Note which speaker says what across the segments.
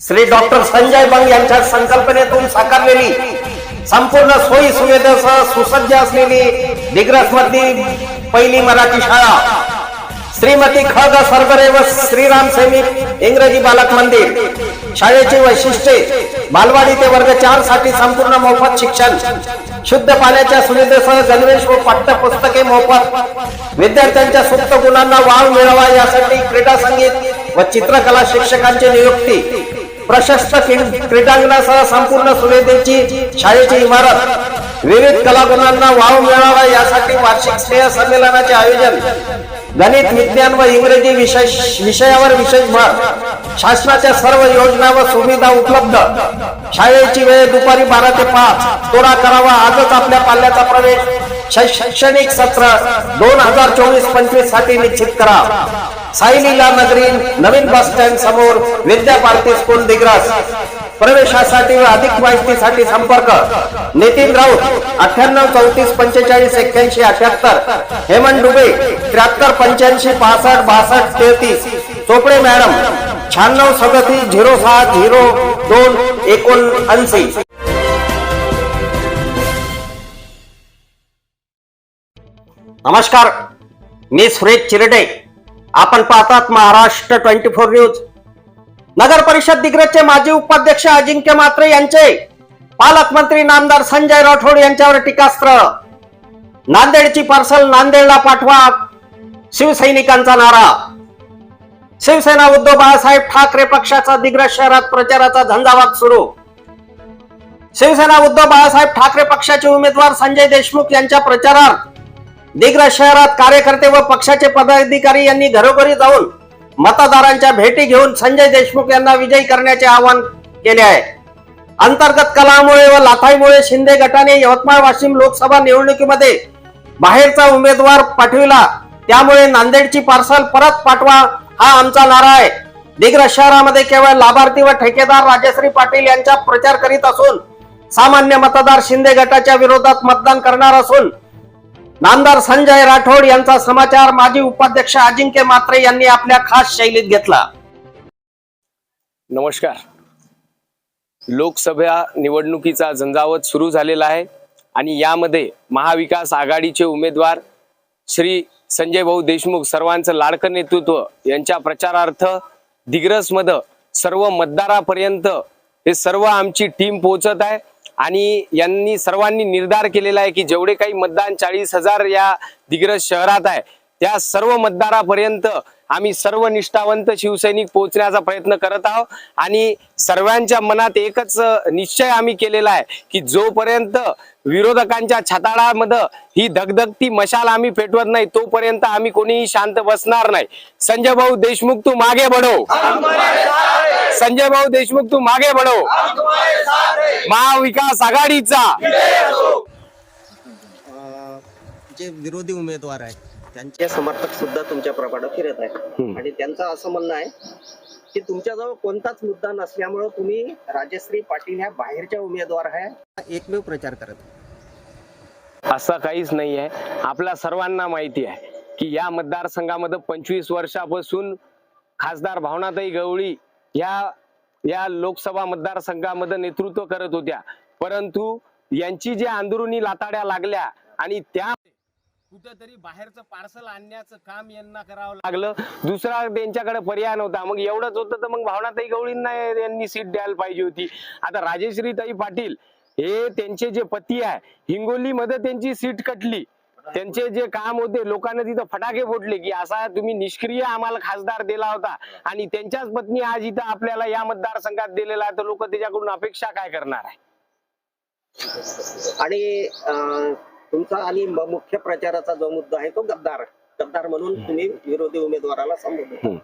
Speaker 1: Shri doctor Sanjay Bang यांच्या संकल्पनेतून साकारलेली संपूर्ण सोयी सुविधेसह सुसज्ज असलेली दिग्रस मधली पहिली मराठी शाळा श्रीमती खग सरबरे व श्रीराम सैनिक इंग्रजी बालक मंदिर. शाळेची वैशिष्ट्ये बालवाडी ते वर्ग चारसाठी संपूर्ण मोफत शिक्षण शुद्ध पाण्याच्या सुविधेसह गणवेश व पाठ्यपुस्तके मोफत विद्यार्थ्यांच्या सुप्त गुणांना वाव मिळावा यासाठी क्रीडा संगीत व चित्रकला शिक्षकांची नियुक्ती. प्रशस्त क्रीडांगणासह संपूर्ण सुविधेची शाळेची इमारत. विविध कलागुणांना वाव मिळावा यासाठी वार्षिक स्नेह संमेलनाचे आयोजन. गणित विज्ञान व इंग्रजी विषय विषयावर विशेष भर. शासनाच्या सर्व योजना व सुविधा उपलब्ध. शाळेची वेळ दुपारी बारा ते पाच. तोडा करावा आजच आपल्या पाल्याचा प्रवेश. शै- शैक्षणिक सत्र दोन हजार चोवीस पंचवीससाठी निश्चित करा. साईलीला नगरी नवीन बस स्टँड समोर विद्या भारती स्कूल दिग्रास. प्रवेशासाठी व अधिक माहितीसाठी संपर्क. नितीन राऊत अठ्ठ्याण्णव चौतीस पंचेचाळीस एक्क्याऐंशी अठ्याहत्तर. हेमंत डुबे त्र्याहत्तर पंच्याऐंशी पासष्ट बासष्ट तेहतीस. चोपडे मॅडम शहाण्णव सदतीस झिरो सहा झिरो दोन एकोणऐंशी. नमस्कार मी सुरेश चिरडे. आपण पाहतात महाराष्ट्र ट्वेंटी फोर न्यूज. नगर परिषद दिग्रजचे माजी उपाध्यक्ष अजिंक्य मात्रे यांचे. पालकमंत्री नामदार संजय राठोड यांच्यावर टीकास्त्र. नांदेडची पार्सल नांदेडला पाठवा. शिवसैनिकांचा नारा. शिवसेना उद्धव बाळासाहेब ठाकरे पक्षाचा दिग्रज शहरात प्रचाराचा झंझावात सुरू. शिवसेना उद्धव बाळासाहेब ठाकरे पक्षाचे उमेदवार संजय देशमुख यांच्या प्रचारार्थ दिग्रज शहरात कार्यकर्ते व पक्षाचे पदाधिकारी यांनी घरोघरी जाऊन मतदारांच्या भेटी घेऊन संजय देशमुख यांना विजयी करण्याचे आवाहन केले आहे. अंतर्गत कलामुळे व लाथाईमुळे शिंदे गटाने यवतमाळ वाशिम लोकसभा निवडणुकीमध्ये बाहेरचा उमेदवार पाठविला. त्यामुळे नांदेडची पार्सल परत पाठवा हा आमचा नारा आहे. दिग्रज शहरामध्ये केवळ लाभार्थी व ठेकेदार राजश्री पाटील यांचा प्रचार करीत असून सामान्य मतदार शिंदे गटाच्या विरोधात मतदान करणार असून नामदार संजय राठोड यांचा समाचार माजी उपाध्यक्ष अजिंक्य मात्रे यांनी आपल्या खास शैलीत घेतला.
Speaker 2: नमस्कार. लोकसभा निवडणुकीचा झंझावत सुरू झालेला आहे आणि यामध्ये महाविकास आघाडीचे उमेदवार श्री संजय भाऊ देशमुख सर्वांचं लाडकं नेतृत्व यांच्या प्रचारार्थ दिग्रसमध्ये सर्व मतदारापर्यंत हे सर्व आमची टीम पोहोचत आहे. आणि यांनी सर्वांनी निर्धार केलेला आहे की जेवढे काही मतदान चाळीस हजार या दिग्रज शहरात आहे त्या सर्व मतदारापर्यंत आम्ही सर्व निष्ठावंत शिवसैनिक पोहोचण्याचा प्रयत्न करत आहोत. आणि सर्वांच्या मनात एकच निश्चय आम्ही केलेला आहे की जोपर्यंत विरोधकांच्या छताळामध्ये ही धगधगती मशाल आम्ही पेटवत नाही तोपर्यंत आम्ही कोणीही शांत बसणार नाही. संजय भाऊ देशमुख तू मागे बढो संजय भाऊ देशमुख तू मागे बढो महाविकास आघाडीचा.
Speaker 1: जे विरोधी उमेदवार आहेत त्यांचे समर्थक सुद्धा तुमच्या प्रभागात फिरत आहेत. आणि त्यांचं असं म्हणणं आहे की तुमच्याजवळ कोणताच मुद्दा नसल्यामुळं तुम्ही राजश्री पाटील ह्या बाहेरच्या उमेदवार आहे. एकमेव प्रचार करत आहे.
Speaker 2: असं काहीच नाही आहे आपल्या सर्वांना माहिती आहे की या मतदारसंघामध्ये पंचवीस वर्षापासून खासदार भावनाताई गवळी या या लोकसभा मतदारसंघामध्ये नेतृत्व करत होत्या. परंतु यांची जे अंदरुनी लाताड्या लागल्या आणि त्या कुठंतरी बाहेरचं पार्सल आणण्याचं काम यांना करावं लागलं. दुसरा त्यांच्याकडे पर्याय नव्हता. मग एवढंच होतं तर मग भावनाताई गवळींना यांनी सीट द्यायला पाहिजे होती. आता राजेश्रीताई पाटील हे त्यांचे जे पती आहे हिंगोलीमध्ये त्यांची सीट कटली. त्यांचे जे काम होते लोकांना तिथं फटाके फोडले की असा तुम्ही निष्क्रिय आम्हाला खासदार दिला होता. आणि त्यांच्याच पत्नी आज इथं आपल्याला या मतदारसंघात दिलेला आहे तर लोक त्याच्याकडून अपेक्षा काय करणार आहे?
Speaker 1: आणि अं, तुमचा आणि मुख्य प्रचाराचा जो मुद्दा आहे तो गद्दार गद्दार म्हणून तुम्ही विरोधी उमेदवाराला संबोधत.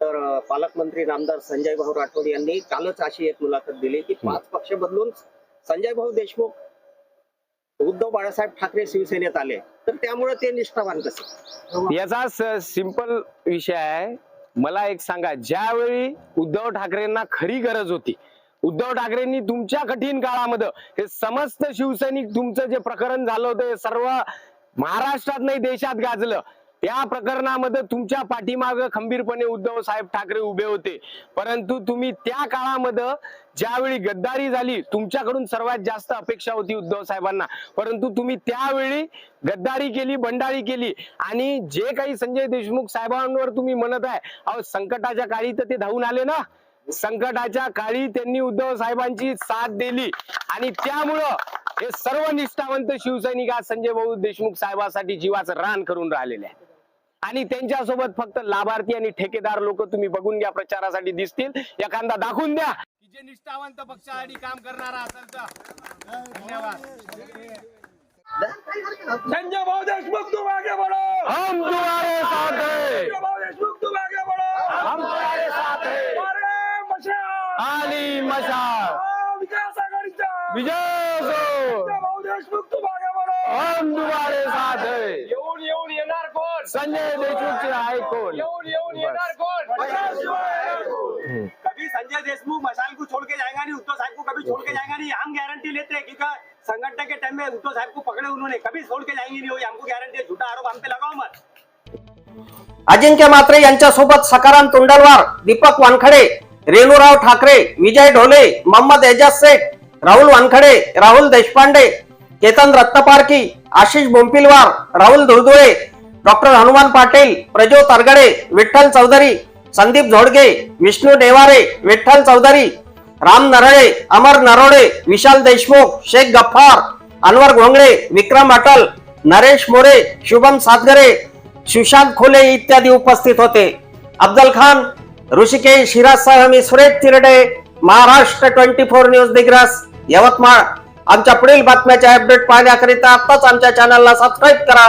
Speaker 1: तर पालकमंत्री नामदार संजय भाऊ राठोड यांनी कालच अशी एक मुलाखत दिली की पाच पक्ष बदलून संजय भाऊ देशमुख उद्धव बाळासाहेब ठाकरे शिवसेनेत आले. तर त्यामुळे ते निष्ठावान कसे?
Speaker 2: याचा सिंपल विषय आहे. मला एक सांगा ज्यावेळी उद्धव ठाकरेंना खरी गरज होती उद्धव ठाकरेंनी तुमच्या कठीण काळामध्ये हे समस्त शिवसैनिक तुमचं जे प्रकरण झालं होतं सर्व महाराष्ट्रात नाही देशात गाजलं. या प्रकरणामध्ये तुमच्या पाठीमाग खंबीरपणे उद्धव साहेब ठाकरे उभे होते. परंतु तुम्ही त्या काळामध्ये ज्यावेळी गद्दारी झाली तुमच्याकडून सर्वात जास्त अपेक्षा होती उद्धव साहेबांना. परंतु तुम्ही त्यावेळी गद्दारी केली बंडाळी केली. आणि जे काही संजय देशमुख साहेबांवर तुम्ही म्हणत आहे अहो संकटाच्या काळी तर ते धावून आले ना. संकटाच्या काळी त्यांनी उद्धव साहेबांची साथ दिली. आणि त्यामुळं हे सर्व निष्ठावंत शिवसैनिक आज संजय भाऊ देशमुख साहेबांसाठी जीवाचं रान करून राहिलेले आहे आणि त्यांच्यासोबत फक्त लाभार्थी आणि ठेकेदार लोक तुम्ही बघून घ्या प्रचारासाठी दिसतील. एखादा दाखवून द्या. की जे निष्ठावंत पक्षासाठी काम करणारा असेल तर. धन्यवाद.
Speaker 3: संजय भाऊ देशमुख तुम आगे बढ़ो
Speaker 2: हम तुम्हारे साथ हैं.
Speaker 3: संजय भाऊ देशमुख तुम आगे बढ़ो
Speaker 2: हम तुम्हारे साथ हैं. आली मशाल.
Speaker 3: आ, विकास आघाडीचा.
Speaker 2: विजय
Speaker 3: भाऊ देशमुख तुम आगे बढ़ो
Speaker 2: हम तुम्हारे साथ हैं.
Speaker 3: येऊन येऊन येणार
Speaker 2: संजय देशमुखचे आहे कोण?
Speaker 3: येऊन येऊन येणार कोण? कभी संजय देशमुख मशाल को छोड़ के जाएगा नहीं? उद्धव साहब को कभी छोड़ के जाएगा नहीं? हम गारंटी लेते हैं क्योंकि संगठन के टाइम में उद्धव साहब को पकड़े उन्होंने। कभी छोड़ के जाएंगे नहीं वो हमको गारंटी है झूठा आरोप हम पे लगाओ मत।
Speaker 1: अजिंक्य मात्रे यांच्यासोबत सकाराम तोंडलवार दीपक वानखडे रेणूराव ठाकरे विजय ढोले मोहम्मद एजाज शेख राहुल वानखडे राहुल देशपांडे केतन रत्नपारकी आशिष बोंपिलवार राहुल धुळधुळे डॉक्टर हनुमान पाटील प्रजो तरगडे विठ्ठल चौधरी संदीप झोडगे विष्णू नेवारे विठ्ठल चौधरी राम नरळे अमर नरोडे विशाल देशमुख शेख गफ्फार अनवर घोंगडे विक्रम अटल नरेश मोरे शुभम सातगरे सुशांत खोले इत्यादी उपस्थित होते. अफजल खान ऋषिकेश हिराजसह मी Suresh Tirde Maharashtra twenty four news Digras Yavatmal. आमच्या पुढील बातम्याचे अपडेट पाहण्याकरिता आत्ताच आमच्या चॅनलला सबस्क्राईब करा.